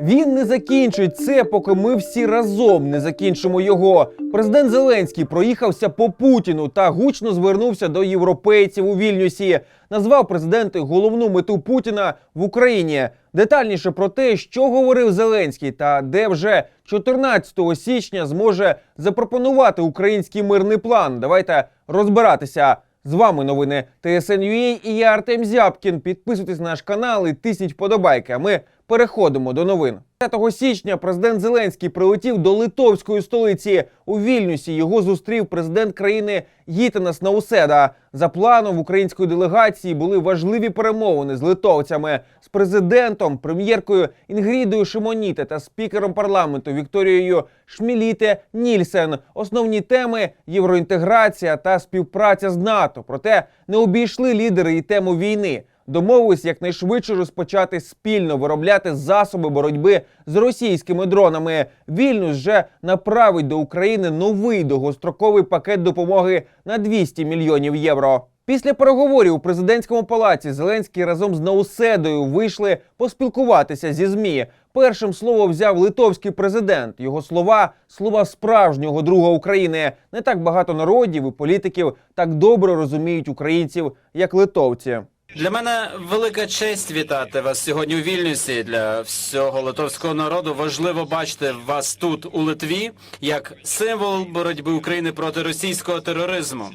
Він не закінчить це, поки ми всі разом не закінчимо його. Президент Зеленський проїхався по Путіну та гучно звернувся до європейців у Вільнюсі. Назвав президенти головну мету Путіна в Україні. Детальніше про те, що говорив Зеленський, та де вже 14 січня зможе запропонувати український мирний план. Давайте розбиратися. З вами новини ТСН.UA і я Артем Зябкін. Підписуйтесь на наш канал і тисніть вподобайки. А ми переходимо до новин. 5 січня президент Зеленський прилетів до литовської столиці у Вільнюсі. Його зустрів президент країни Гітанас Науседа. За планом української делегації були важливі перемовини з литовцями, з президентом, прем'єркою Інгрідою Шимоніте та спікером парламенту Вікторією Шміліте Нільсен. Основні теми євроінтеграція та співпраця з НАТО. Проте не обійшли лідери і тему війни. Домовились якнайшвидше розпочати спільно виробляти засоби боротьби з російськими дронами. Вільнюс вже направить до України новий довгостроковий пакет допомоги на 200 мільйонів євро. Після переговорів у президентському палаці Зеленський разом з Науседою вийшли поспілкуватися зі змі. Першим слово взяв литовський президент. Його слова слова справжнього друга України. Не так багато народів і політиків так добре розуміють українців, як литовці. Для мене велика честь вітати вас сьогодні у Вільнюсі. Для всього литовського народу важливо бачити вас тут у Литві як символ боротьби України проти російського тероризму.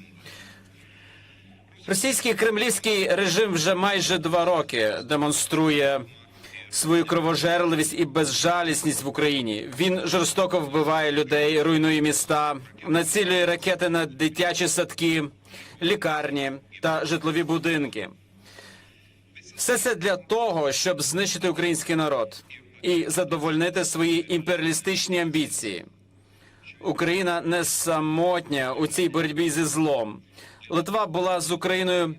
Російський кремлівський режим вже майже два роки демонструє свою кровожерливість і безжалісність в Україні. Він жорстоко вбиває людей, руйнує міста, націлює ракети на дитячі садки, лікарні та житлові будинки. Все це для того, щоб знищити український народ і задовольнити свої імперіалістичні амбіції. Україна не самотня у цій боротьбі зі злом. Литва була з Україною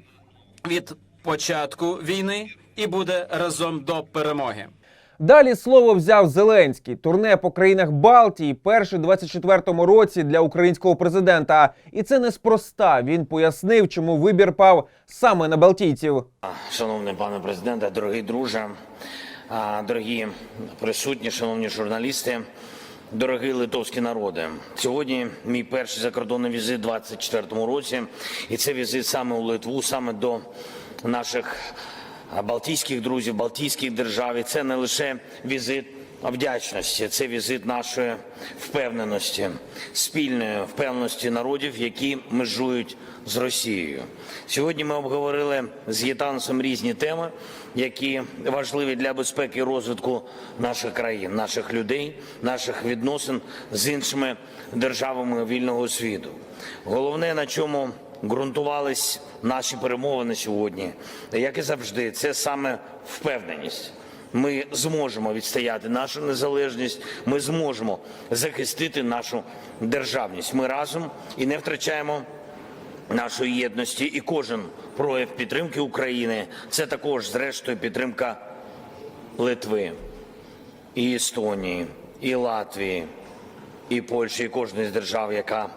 від початку війни і буде разом до перемоги. Далі слово взяв Зеленський. Турне по країнах Балтії перший 24-му році для українського президента. І це неспроста. Він пояснив, чому вибір пав саме на балтійців. Шановний пане президенте, дорогий друже, дорогі присутні, шановні журналісти, дорогий литовський народи. Сьогодні мій перший закордонний візит у 24-му році, і це візит саме у Литву, саме до наших балтійських друзів, балтійських держав. І це не лише візит вдячності, це візит нашої впевненості, спільної впевненості народів, які межують з Росією. Сьогодні ми обговорили з Єтансом різні теми, які важливі для безпеки і розвитку наших країн, наших людей, наших відносин з іншими державами вільного світу. Головне, на чому ґрунтувались наші перемовини сьогодні, як і завжди, це саме впевненість. Ми зможемо відстояти нашу незалежність. Ми зможемо захистити нашу державність. Ми разом і не втрачаємо нашої єдності. І кожен прояв підтримки України це також, зрештою, підтримка Литви, і Естонії, і Латвії, і Польщі, і кожної з держав, яка,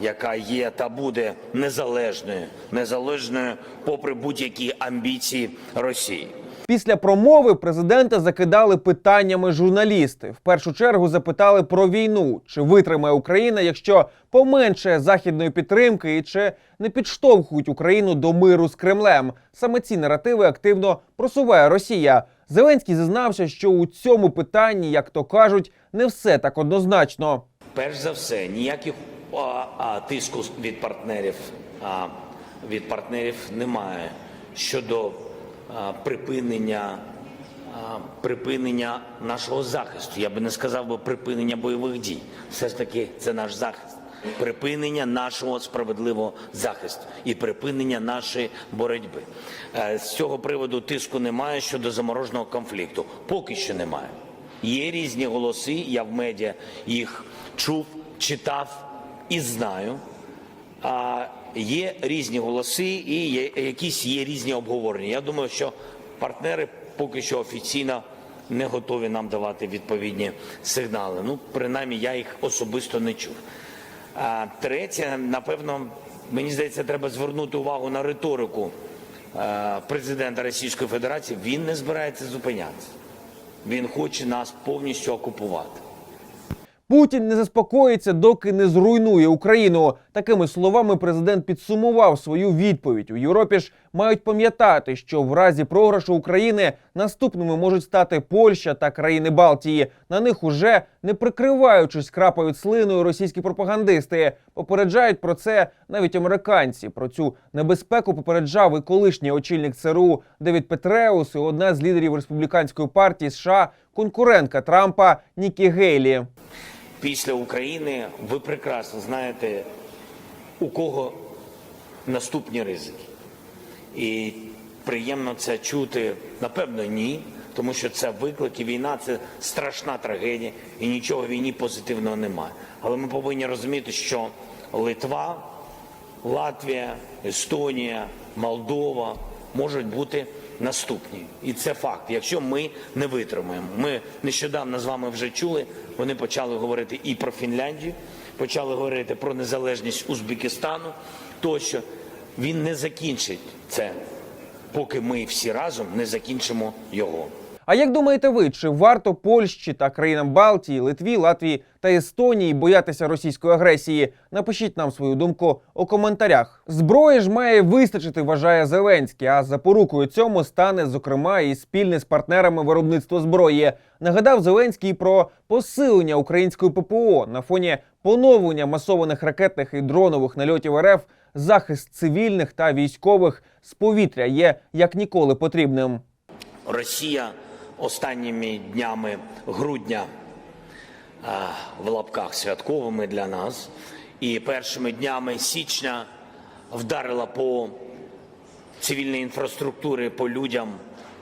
яка є та буде незалежною, незалежною, попри будь-які амбіції Росії. Після промови президента закидали питаннями журналісти. В першу чергу запитали про війну, чи витримає Україна, якщо поменшає західної підтримки, і чи не підштовхують Україну до миру з Кремлем. Саме ці наративи активно просуває Росія. Зеленський зізнався, що у цьому питанні, як то кажуть, не все так однозначно. Перш за все, ніяких тиску від партнерів від партнерів немає щодо припинення, припинення нашого захисту. Я би не сказав би припинення бойових дій. Все ж таки, це наш захист. Припинення нашого справедливого захисту і припинення нашої боротьби. Е, З цього приводу тиску немає щодо замороженого конфлікту. Поки що немає. Є різні голоси, я в медіа їх чув, читав і знаю. А є різні голоси і є, якісь є різні обговорення. Я думаю, що партнери поки що офіційно не готові нам давати відповідні сигнали. Ну, принаймні, я їх особисто не чув. А третє, напевно, мені здається, треба звернути увагу на риторику е, президента Російської Федерації. Він не збирається зупинятися. Він хоче нас повністю окупувати. Путін не заспокоїться, доки не зруйнує Україну. Такими словами президент підсумував свою відповідь. У Європі ж мають пам'ятати, що в разі програшу України наступними можуть стати Польща та країни Балтії. На них уже не прикриваючись крапають слиною російські пропагандисти. Попереджають про це навіть американці. Про цю небезпеку попереджав і колишній очільник ЦРУ Девід Петреус, і одна з лідерів республіканської партії США, конкурентка Трампа Нікі Гейлі. Після України ви прекрасно знаєте, у кого наступні ризики. І приємно це чути, напевно, ні, тому що це виклики, війна це страшна трагедія, і нічого війні позитивного немає. Але ми повинні розуміти, що Литва, Латвія, Естонія, Молдова можуть бути наступні. І це факт. Якщо ми не витримаємо, ми нещодавно з вами вже чули. Вони почали говорити і про Фінляндію, почали говорити про незалежність Узбекистану. Тощо він не закінчить це, поки ми всі разом не закінчимо його. А як думаєте ви, чи варто Польщі та країнам Балтії, Литві, Латвії та Естонії боятися російської агресії? Напишіть нам свою думку у коментарях. Зброї ж має вистачити, вважає Зеленський. А запорукою цьому стане зокрема і спільне з партнерами виробництво зброї. Нагадав Зеленський про посилення української ППО на фоні поновлення масованих ракетних і дронових нальотів РФ. Захист цивільних та військових з повітря є як ніколи потрібним. Росія останніми днями грудня в лапках святковими для нас і першими днями січня вдарила по цивільній інфраструктурі, по людям,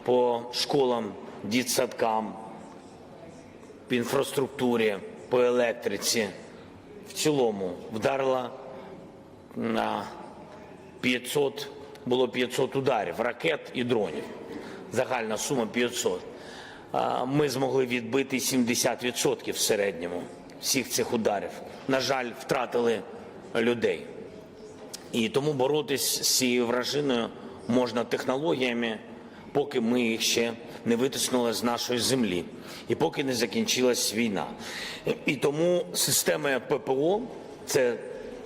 по школам, дітсадкам, по інфраструктурі, по електриці. В цілому вдарила на 500, було 500 ударів ракет і дронів. Загальна сума 500. Ми змогли відбити 70% в середньому всіх цих ударів. На жаль, втратили людей. І тому боротись з цією вражиною можна технологіями, поки ми їх ще не витиснули з нашої землі, і поки не закінчилась війна. І тому системи ППО це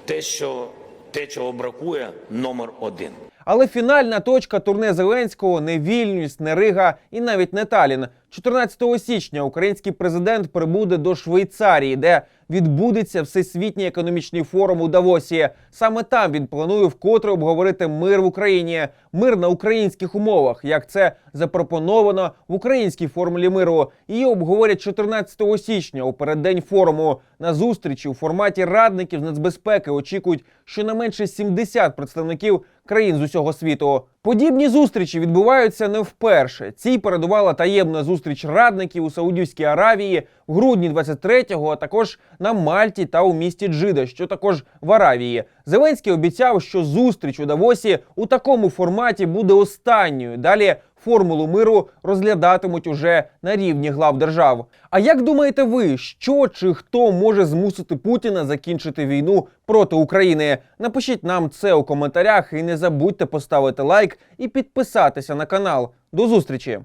те, що те, чого бракує, номер один. Але фінальна точка турне Зеленського не Вільнюс, не Рига і навіть не Талін. 14 січня український президент прибуде до Швейцарії, де відбудеться всесвітній економічний форум у Давосі. Саме там він планує вкотре обговорити мир в Україні, мир на українських умовах, як це запропоновано в українській формулі миру. Її обговорять 14 січня у переддень форуму. На зустрічі у форматі радників з нацбезпеки очікують щонайменше 70 представників країн з усього світу. Подібні зустрічі відбуваються не вперше. Цій передувала таємна зустріч радників у Саудівській Аравії в грудні 23-го, а також на Мальті та у місті Джида, що також в Аравії. Зеленський обіцяв, що зустріч у Давосі у такому форматі буде останньою. Далі формулу миру розглядатимуть уже на рівні глав держав. А як думаєте ви, що чи хто може змусити Путіна закінчити війну проти України? Напишіть нам це у коментарях і не забудьте поставити лайк і підписатися на канал. До зустрічі!